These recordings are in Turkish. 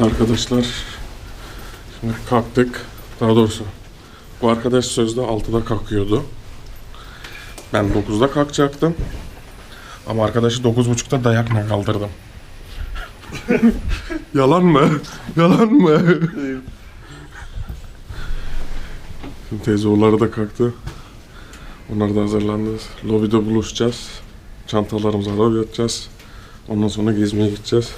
Evet arkadaşlar. Şimdi kalktık. Daha doğrusu bu arkadaş sözde 6'da kalkıyordu. Ben 9'da kalkacaktım. Ama arkadaşı 9.30'da dayakla kaldırdım. Yalan mı? Yalan mı? Şimdi teyze oğulları da kalktı. Onlar da hazırlandı. Lobide buluşacağız. Çantalarımızı arabaya atacağız. Ondan sonra gezmeye gideceğiz.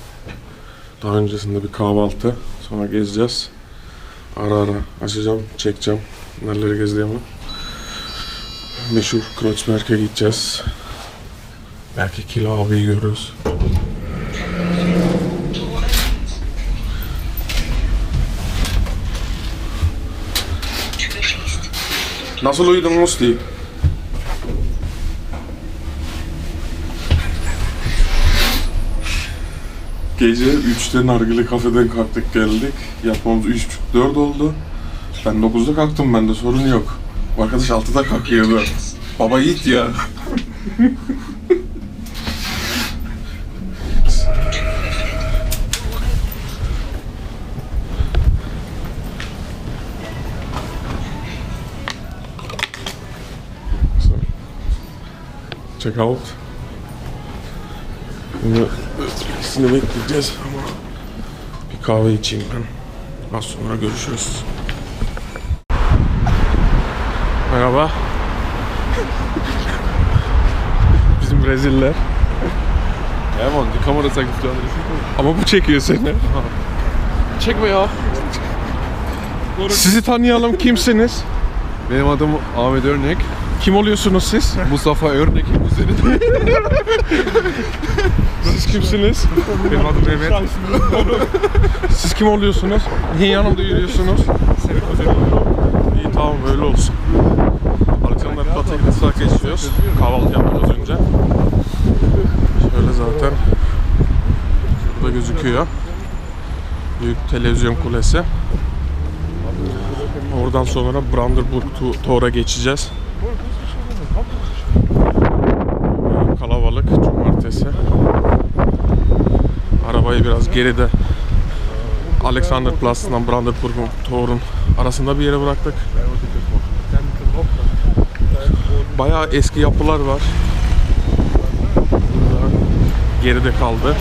Daha öncesinde bir kahvaltı. Sonra gezeceğiz. Ara ara açacağım, çekeceğim. Nereleri gezdiğimi. Meşhur Kreuzberg'e gideceğiz. Belki Kilo abiyi görürüz. Nasıl uyudun Musti? Gece 3'te nargile kafeden kalktık geldik. Yatmamız 3.30-4 oldu. Ben 9'da kalktım bende sorun yok. Arkadaş 6'da kalkıyordu. Baba yiğit ya. Check out. İkisini bekleyeceğiz ama bir kahve içeyim ben. Az sonra görüşürüz. Merhaba. Bizim reziller. Ja man, die Kamera zeigt auf die andere Seite. Ama bu çekiyor seni. Çekme ya. Sizi tanıyalım kimsiniz? Benim adım Ahmet Örnek. Kim oluyorsunuz siz? Mustafa Örnek. Kuzeni. Siz kimsiniz? Benim adım Mehmet. Siz kim oluyorsunuz? Niye yanımda yürüyorsunuz? İyi tamam böyle olsun. Alexander Platz'a gitsak geçiyoruz. Kahvaltı yaptık az önce. Şöyle zaten burada gözüküyor. Büyük televizyon kulesi. Oradan sonra Brandenburg Tor'a geçeceğiz. Kalabalık cumartesi. Arabayı biraz geride Alexanderplatz'dan Brandenburg'un Tor'un arasında bir yere bıraktık. Bayağı eski yapılar var. Geride kaldı.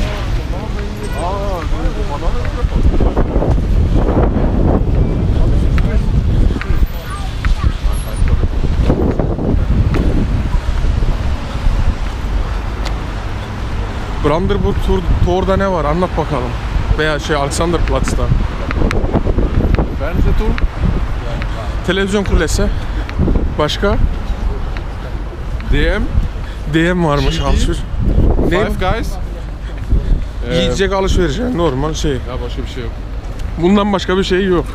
Brandenburg Tor, Tor'da ne var? Anlat bakalım. Veya şey Alexanderplatz'ta. Fernsehturm. Televizyon kulesi. Başka? DM. DM varmış alışveriş. Ne? Five Guys. Ee, Yiyecek alışveriş yani normal şey. Ya başka bir şey yok. Bundan başka bir şey yok.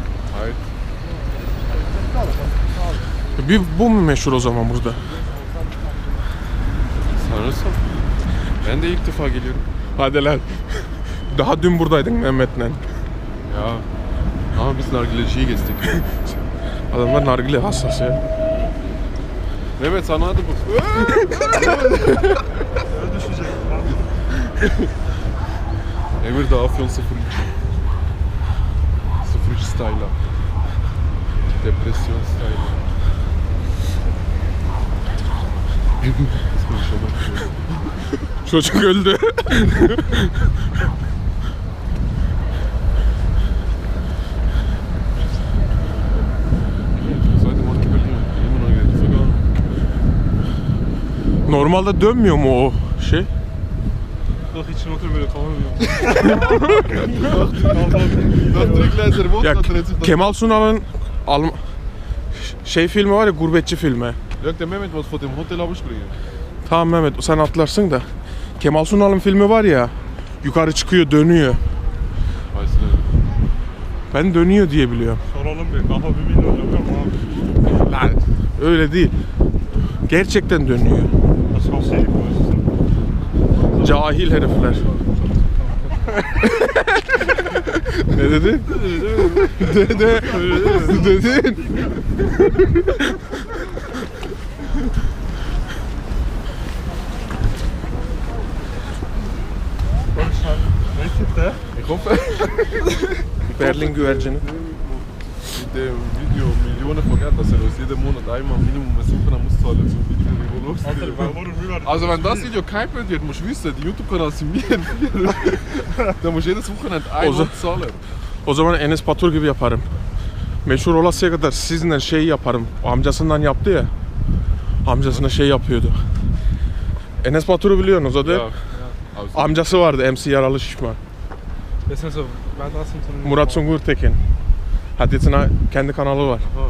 Hayır. Bir bu mu meşhur o zaman burada? Sanırsam. Ben de ilk defa geliyorum. Hadi lan. Daha dün buradaydın Mehmet'le. Ya. Ama biz nargileciyi gezdik. Adamlar nargile hassas ya. Mehmet sana hadi bu. Emir de Afyon 03. 03 style'a. Depresyon. Biz konuşalım. Çocuk öldü. Normalde dönmüyor mu o şey? Bak için tamam direkt laser mot, Ya. Kemal Sunal'ın Alm şey filmi var ya gurbetçi filmi. Leuk, der Mehmet was vor dem Hotel abspringen. Tamam Mehmet sen atlarsın da. Kemal Sunal'ın filmi var ya. Yukarı çıkıyor dönüyor. Ben dönüyor diye biliyorum. Soralım bir kafa bir milyon yok mu abi? Lan öyle değil. Gerçekten dönüyor. Cahil herifler. ne dedin? Dede. Dedin. Gitti. Ich hoffe, Berlin güvercini. dem Video Millionen vergeht, dass er uns jeden Monat einmal Minimum eine Suche muss zahlen zum Video Revolution. Also wenn das Video gehypt wird, musst du wissen, die YouTube-Kanal sind mir Da musst du jedes Wochenende einmal zahlen. O zaman Enes Batur gibi yaparım. Meşhur olasıya kadar sizinle şey yaparım. Amcasından yaptı ya. Amcasına şey yapıyordu. Enes Batur'u biliyorsunuz o da. Ja. Amcası vardı MC Yaralı Şişman. Das sind so, wer das sind so Murat Sungur Tekin. Hadis'in kendi kanalı var. aha.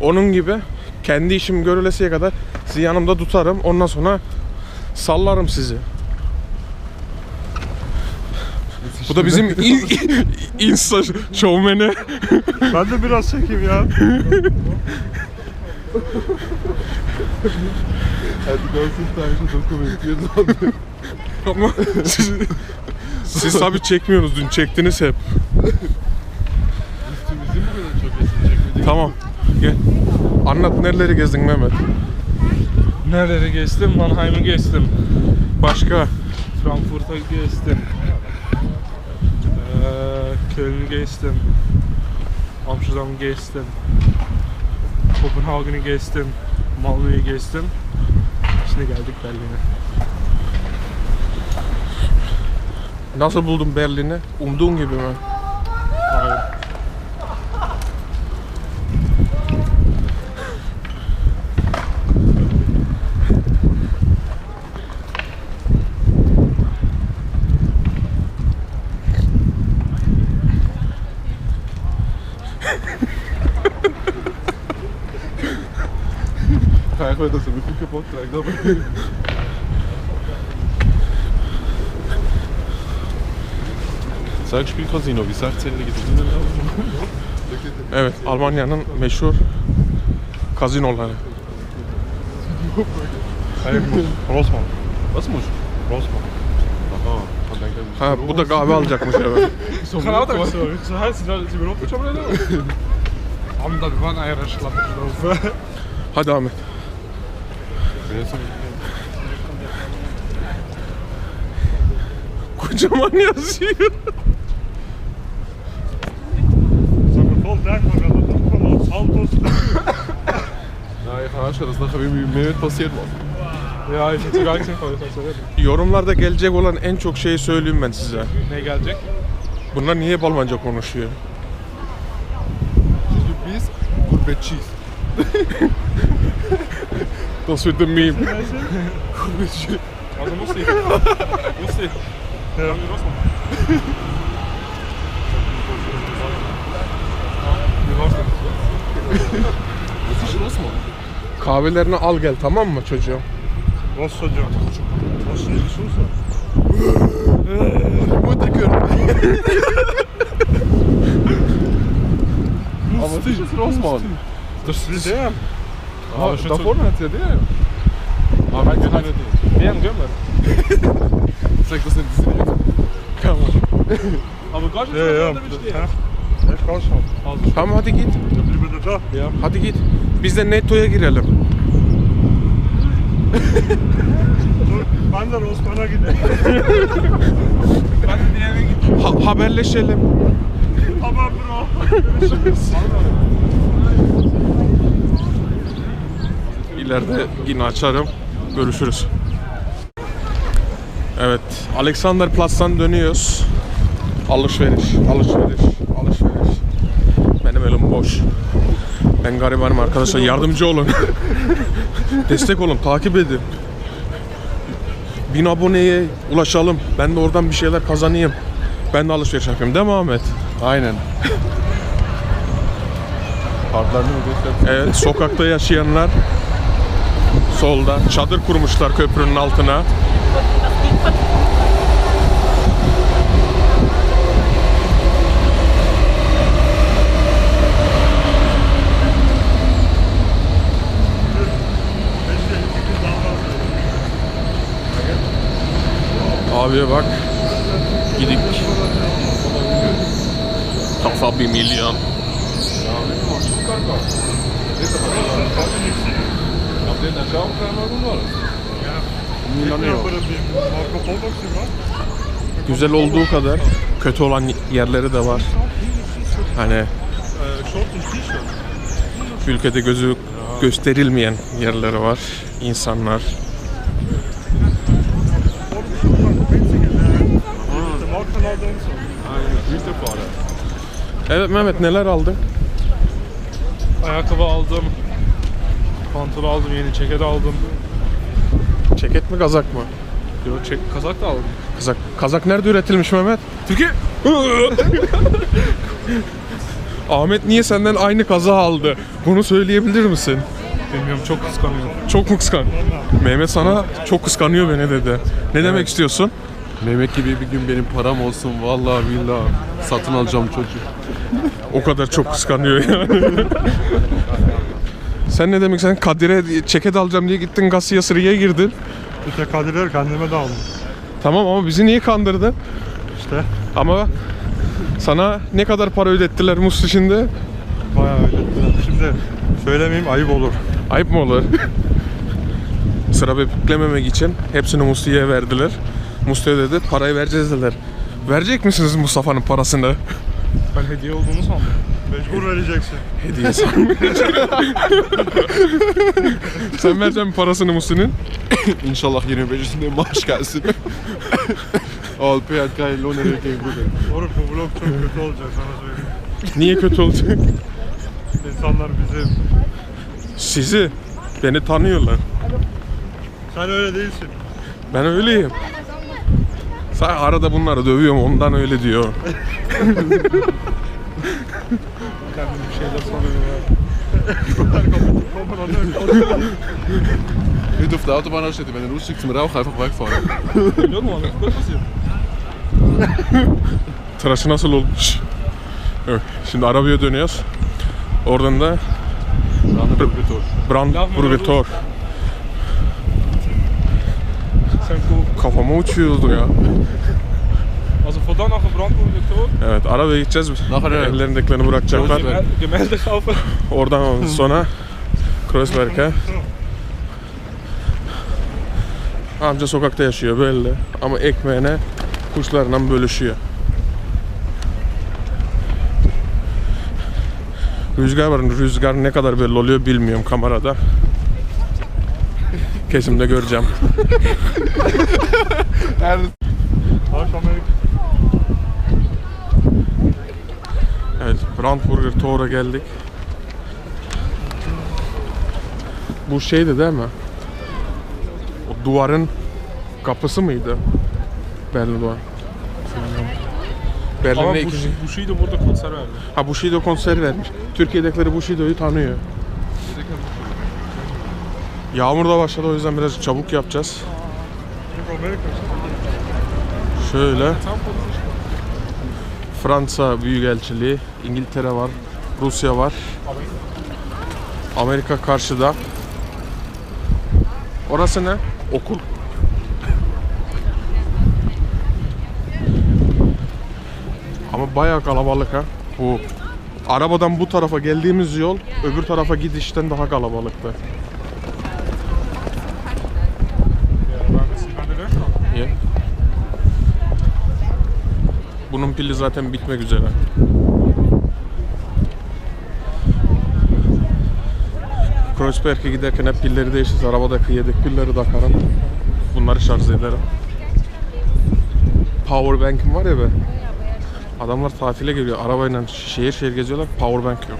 Onun gibi kendi işim görülesiye kadar sizi yanımda tutarım. Ondan sonra sallarım sizi. Bu da bizim in, insta şovmeni. Ben de biraz çekeyim ya. Er hat die ganze Ama siz, siz tabi çekmiyorsunuz. Dün çektiniz hep. Bizim bugün çok geçecek. Tamam. Gel. Anlat nereleri gezdin Mehmet? Nereleri geçtim? Mannheim'ı geçtim. Başka? Frankfurt'a geçtim. Ee, Köln'ü geçtim. Amsterdam'ı geçtim. Kopenhagen'ı geçtim. Malmö'yü geçtim. Şimdi geldik Berlin'e. Nasıl buldun Berlin'i? Umduğun gibi mi? Hayır. Ga je gewoon dat ze mijn goed kapot krijgt. Dat Sag Spiel Casino, wie 16-Jährige drinnen Evet, Almanya'nın meşhur kazinoları. Hayır. Rosman. Was muss? Rosman. Ha, bu da kahve alacakmış evet. Kan altijd zo. Zo heißt sie, sie mir aufgeschoben oder? Am da wir waren einer Schlappe drauf. Hadi Ahmet. Kocaman yazıyor. Sag mal, voll Berg, man kann das kommen aus Autos. Gaat aanschauen, dat is nog weer meer passiert was. Ja, ich hätte gar das reden. Yorumlarda gelecek olan en çok şeyi söyleyeyim ben size. Ne gelecek? Bunlar niye hep Almanca konuşuyor? Du bist gurbetçiyiz. Das wird ein Meme. Gurbetçi. Also muss ich. muss ich. Ja. Rosman. Wie war's ist Osman? Kahvelerini al gel tamam mı çocuğum? Hocam? Was ist Schuss? Mutter gehört. Aber was ist das Osman? Das ist der. Ah, da vorne hat ja der. Aber ich kann nicht. Wer Gömmer? Sag das nicht, das sind nicht. Tamam. Aber Gott ist. Ich kann schon. Also, Tamam hadi git. Ja. Hadi git. Biz de Netto'ya girelim. Ben de Osman'a gidelim. ben de diğerine gideyim. Ha- haberleşelim. Tamam bro. İleride yine açarım. Görüşürüz. Evet, Alexanderplatz'tan dönüyoruz. Alışveriş, alışveriş, alışveriş. Benim elim boş. Ben garibanım arkadaşlar. Yardımcı olun. Destek olun, takip edin. Bin aboneye ulaşalım. Ben de oradan bir şeyler kazanayım. Ben de alışveriş yapayım değil mi Ahmet? Aynen. Kartlarını ödeşler. Evet, sokakta yaşayanlar solda çadır kurmuşlar köprünün altına. Abiye bak. Gidik. Kafa bir milyon. Güzel olduğu kadar kötü olan yerleri de var. Hani ülkede gözü gösterilmeyen yerleri var. insanlar. Der Mautkanal da und so. Grüße Vater. Evet Mehmet neler aldın? Ayakkabı aldım. Pantolon aldım, yeni ceket aldım. Ceket mi kazak mı? Yo, çek, kazak da aldım. Kazak. Kazak nerede üretilmiş Mehmet? Türkiye! Ahmet niye senden aynı kaza aldı? Bunu söyleyebilir misin? Bilmiyorum çok kıskanıyorum. Çok mu kıskan? Mehmet sana çok kıskanıyor beni dedi. Ne demek istiyorsun? Mehmet gibi bir gün benim param olsun vallahi billahi satın alacağım çocuk. O kadar çok kıskanıyor yani. Sen ne demek sen Kadir'e ceket alacağım diye gittin Gasya Sırı'ya girdin. İşte Kadirler kendime de aldım. Tamam ama bizi niye kandırdın? İşte Ama sana ne kadar para ödettiler Musti şimdi? bayağı öyle. Şimdi söylemeyeyim ayıp olur. Ayıp mı olur? Sıra beklememek için hepsini Musti'ye verdiler. Musti dedi parayı vereceğiz dediler. Verecek misiniz Mustafa'nın parasını? Ben hediye olduğunu sandım. Mecbur vereceksin. Hediye sanmayacağım. Sen vereceksin parasını Musti'nin. İnşallah 25'inde maaş gelsin. Alp hat keinen Lohn erhält Bruder. Oğlum bu vlog çok kötü olacak sana söyleyeyim. Niye kötü olacak? İnsanlar bizi... Sizi, beni tanıyorlar. Sen öyle değilsin. Ben öyleyim. Sen arada bunları dövüyorum ondan öyle diyor. Kendim bir şeyler sanıyorum ya. Nicht auf der Autobahn anstehen, wenn du lustig zum Rauch einfach wegfahren. Biliyor musun? Ne passiert? Tıraşı nasıl olmuş? Evet, şimdi arabaya dönüyoruz. Oradan da Brandenburger Tor. Brandenburger Tor. Sen cool. Kafama uçuyordu ya. Also von da nach Brandenburger Tor. Evet arabaya gideceğiz. Nachher, ja. Ellerindeklerini bırakacaklar. Gemälde kaufen. Oradan sonra Kreuzberg'e. Amca sokakta yaşıyor böyle. Ama ekmeğine kuşlarla bölüşüyor. Rüzgar var. Rüzgar ne kadar belli oluyor bilmiyorum kamerada. Kesimde göreceğim. Evet, Brandburger Tor'a geldik. Bu şeydi değil mi? O duvarın kapısı mıydı? Berlin duvar. Ama Berlin'de bu, ikinci... bu şeyi de burada konser verdi. Ha Bushido konser vermiş. Türkiye'dekileri Bushido'yu tanıyor. Yağmur da başladı o yüzden biraz çabuk yapacağız. Amerika. Şöyle. Fransa Büyükelçiliği, İngiltere var, Rusya var. Amerika karşıda. Orası ne? Okul. Ama bayağı kalabalık ha. Bu arabadan bu tarafa geldiğimiz yol öbür tarafa gidişten daha kalabalıktı. Ya ben de Silvan'da dön şu an. Niye? Bunun pili zaten bitmek üzere. Kreuzberg'e giderken hep pilleri değiştiririz. Arabadaki yedek pilleri takarım. Bunları şarj ederim. Powerbank'im var ya be. Adamlar tatile geliyor. Arabayla şehir şehir geziyorlar. Powerbank yok.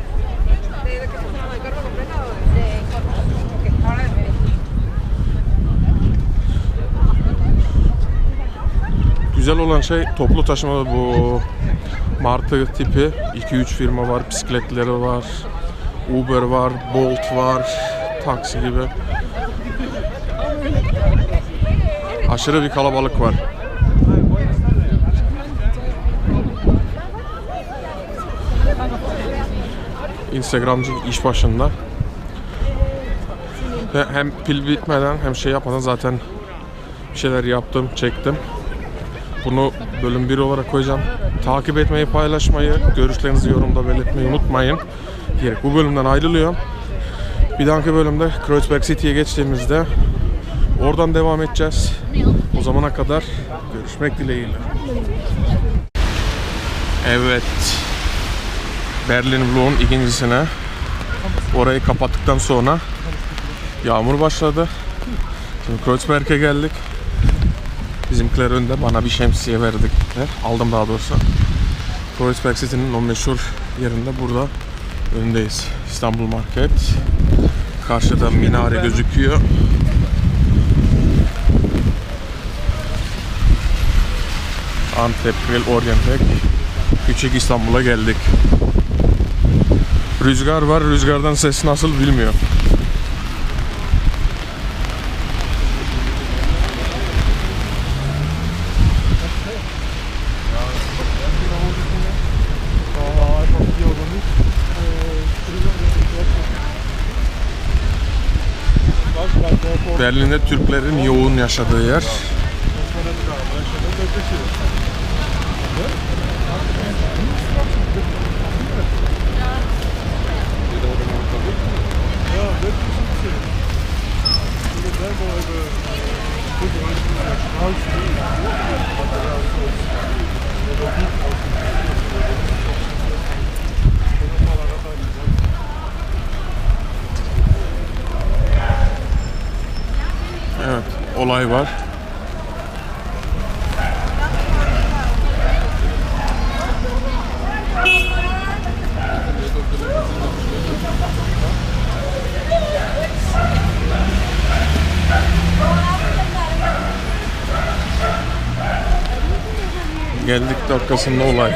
Güzel olan şey toplu taşımada bu martı tipi 2-3 firma var, bisikletleri var, Uber var, Bolt var, taksi gibi. Aşırı bir kalabalık var. Instagramcı iş başında. Hem pil bitmeden hem şey yapmadan zaten bir şeyler yaptım, çektim. Bunu bölüm 1 olarak koyacağım. Takip etmeyi, paylaşmayı, görüşlerinizi yorumda belirtmeyi unutmayın. Diyerek bu bölümden ayrılıyorum. Bir dahaki bölümde Kreuzberg City'ye geçtiğimizde oradan devam edeceğiz. O zamana kadar Görüşmek dileğiyle. Evet. Berlin Vlog'un ikincisine orayı kapattıktan sonra yağmur başladı. Şimdi Kreuzberg'e geldik. Bizimkiler önde bana bir şemsiye verdikler. Aldım daha doğrusu. Kreuzberg City'nin o meşhur yerinde burada öndeyiz. İstanbul Market. Karşıda minare gözüküyor. Antep, Grill, Orientek. Küçük İstanbul'a geldik. Rüzgar var. Rüzgardan ses nasıl bilmiyorum. Berlin'de Türklerin yoğun yaşadığı yer. Evet, olay var. Geldik dakikasında olay.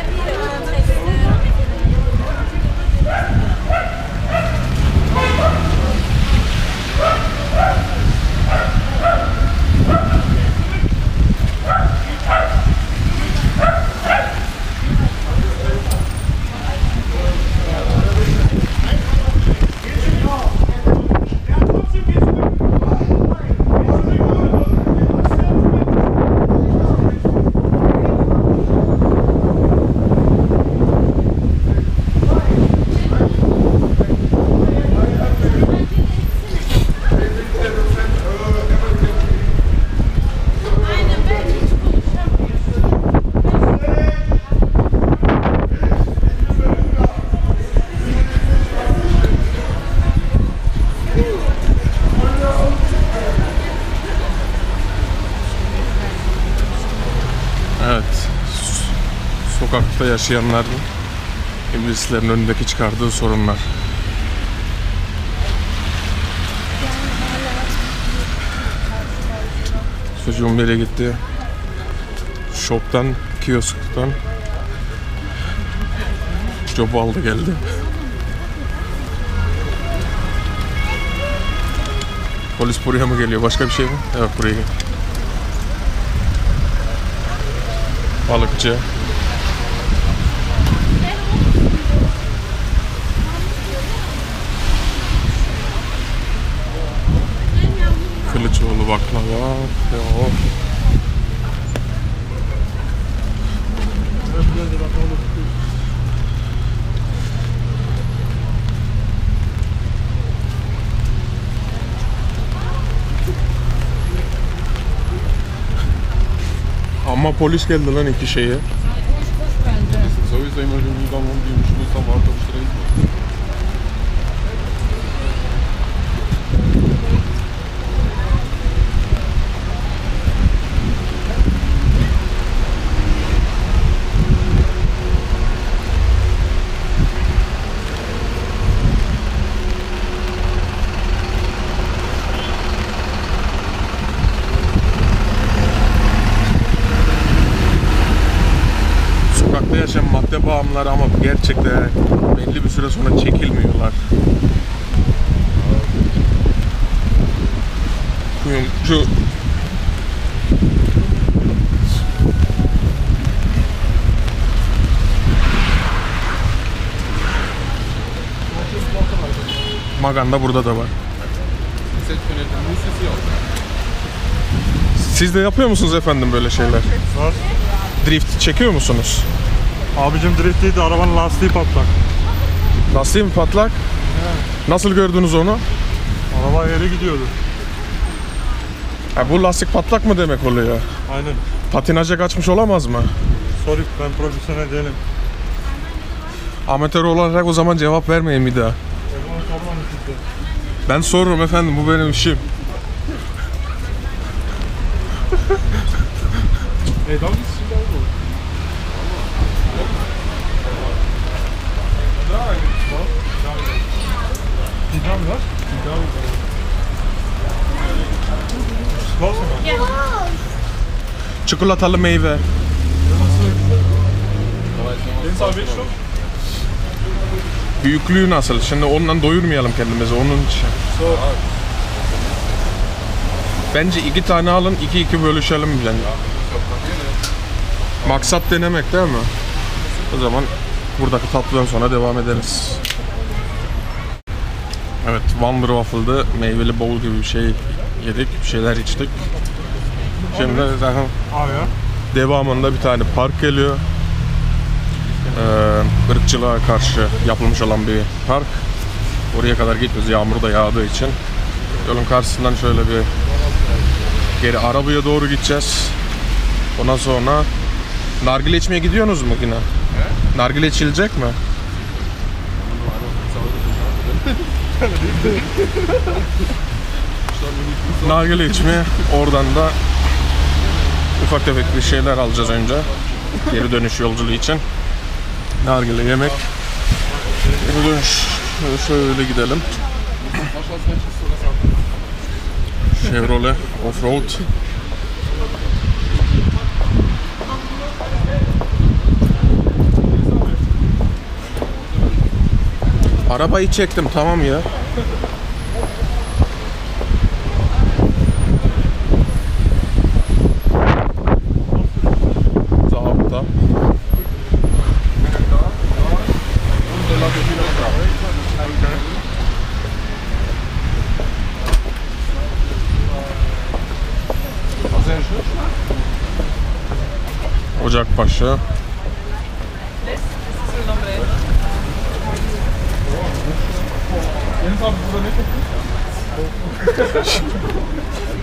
Evet. S- Sokakta yaşayanların İngilizlerin önündeki çıkardığı sorunlar. Çocuğum bile gitti. Şoktan, kiosktan job aldı geldi. Polis buraya mı geliyor? Başka bir şey mi? Evet buraya geliyor. Balıkçı. Kılıçoğlu baklava. o. Ama polis geldi lan iki şeye. Sowieso immer den Umgang um die Schluss am Auto stehen. Sokakta yaşayan bağımlıları ama gerçekten belli bir süre sonra çekilmiyorlar. Kuyumcu Maganda burada da var. Siz de yapıyor musunuz efendim böyle şeyler? Drift çekiyor musunuz? Abicim drift değil de arabanın lastiği patlak. Lastiği mi patlak? Nasıl gördünüz onu? Araba yere gidiyordu. Ha, bu lastik patlak mı demek oluyor? Aynen. Patinaja kaçmış olamaz mı? Sorry ben profesyonel değilim. Amatör olarak o zaman cevap vermeyin bir daha. Ben sorurum efendim bu benim işim. Ey dann Çikolatalı meyve. Büyüklüğü nasıl? Şimdi ondan doyurmayalım kendimizi onun için. Bence iki tane alın, iki iki bölüşelim bence. Maksat denemek değil mi? O zaman buradaki tatlıdan sonra devam ederiz. Evet, Wonder Waffle'da meyveli bowl gibi bir şey yedik, bir şeyler içtik. Şimdi zaten devamında bir tane park geliyor. Ee, ırkçılığa karşı yapılmış olan bir park. Oraya kadar gitmiyoruz yağmur da yağdığı için. Yolun karşısından şöyle bir geri arabaya doğru gideceğiz. Ondan sonra nargile içmeye gidiyorsunuz mu yine? Nargile içilecek mi? nargile içmeye oradan da ufak tefek bir şeyler alacağız önce. Geri dönüş yolculuğu için. Nargile yemek. Geri dönüş şöyle gidelim. Chevrolet Offroad. Arabayı çektim tamam ya. Ocakbaşı.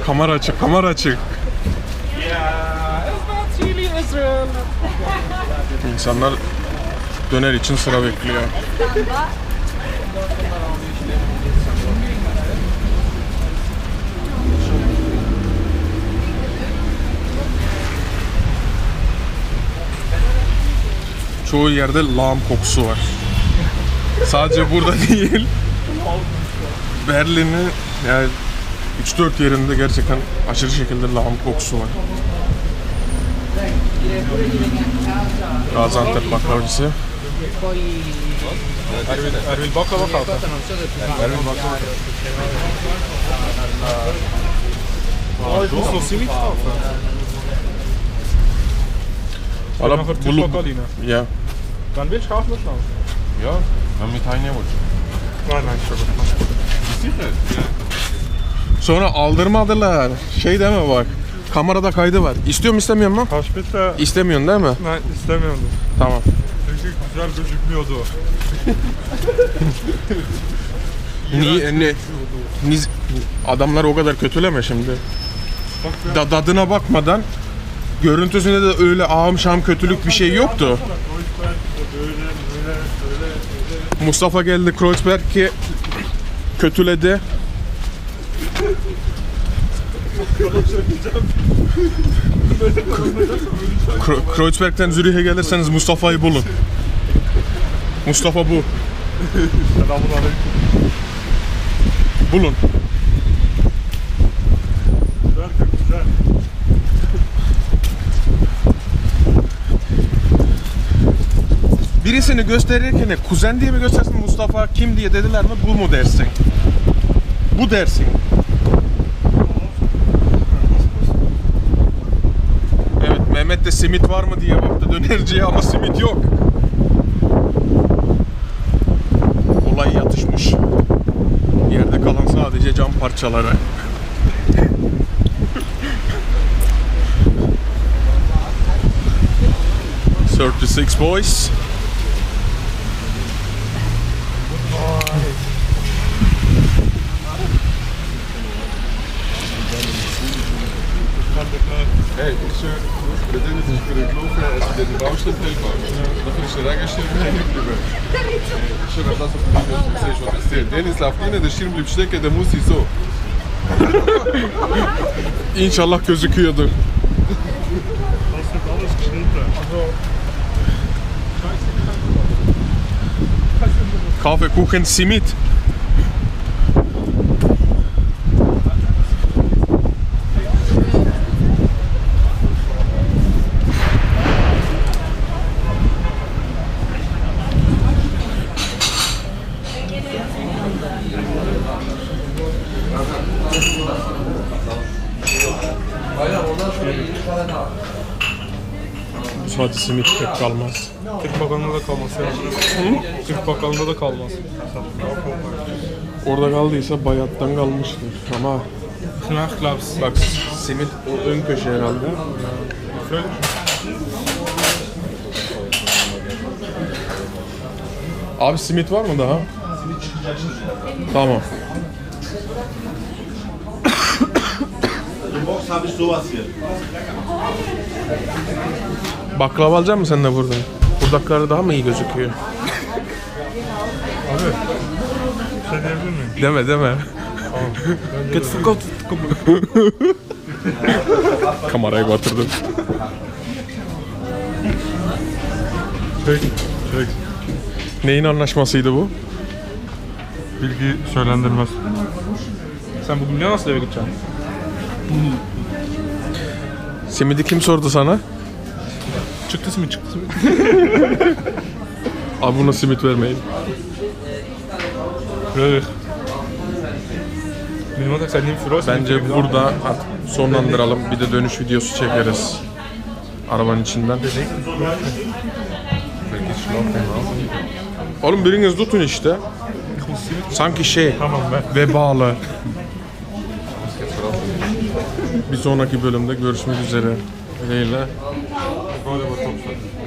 kamera açık, kamera açık. İnsanlar döner için sıra bekliyor. Çoğu yerde lağım kokusu var. Sadece burada değil. Berlin'in yani 3-4 yerinde gerçekten aşırı şekilde lağım kokusu var. Gaziantep baklavacısı. Er will, er will baklava kaufen. Er will baklava kaufen. Valla. Tischlokaline. Ya. Dann willst du kaufen schon? Ja, ben bir tane var. Nein, nein, schon gut. Sonra aldırmadılar. Şey deme bak. Kamerada kaydı var. İstiyor mu istemiyor mu? Kaç bitte? İstemiyorsun değil mi? Nein, istemiyordum. Tamam. Çünkü güzel gözükmüyordu. Niye ne? Niz, adamlar o kadar kötüleme şimdi. Bak Da, dadına bakmadan görüntüsünde de öyle ağım şam kötülük bir şey yoktu. Böyle, böyle, böyle. Mustafa geldi Kreuzberg'i kötüledi. Kreuzberg'den Zürih'e gelirseniz Mustafa'yı bulun. Mustafa bu. Selamun. Bulun. Birisini gösterirken kuzen diye mi göstersin Mustafa kim diye dediler mi bu mu dersin? Bu dersin. Evet Mehmet de simit var mı diye baktı dönerciye ama simit yok. Olay yatışmış. Yerde kalan sadece cam parçaları. Thirty-six boys. Hey, ich schön. Der die Baustelle-Helfer. Nachher ist der Regenschirm hängen geblieben. Schön, dass das auf dem Video ist, sehe ich, was ist der? Dennis läuft rein, der Schirm bleibt stecken, der muss sich so. İnşallah gözüküyordur. Das wird alles geschnitten. Kaffee, Kuchen, Simit. Sadece simit pek kalmaz. Türk bakanlığında da kalmaz. Türk bakanlığında da kalmaz. Orada kaldıysa bayattan kalmıştır. Ama glaubst bak simit o ön köşe herhalde. Abi simit var mı daha? Tamam. Im Box habe ich sowas hier. Baklava alacak mısın sen de burada? Buradakiler daha mı iyi gözüküyor? Abi. Şey diyebilir miyim? Deme deme. Git fakat. Kamerayı batırdım. Çek. Çek. Neyin anlaşmasıydı bu? Bilgi söylendirmez. Sen bugün ne nasıl eve gideceksin? Simidi kim sordu sana? Çıktı mı çıktı mı? Abi buna simit vermeyin. Benim adak sen. Bence burada artık sonlandıralım. Bir de dönüş videosu çekeriz. Arabanın içinden. Oğlum biriniz tutun işte. Sanki şey, Tamam be. vebalı. Bir sonraki bölümde görüşmek üzere. Leyle. Böyle bak çok güzel.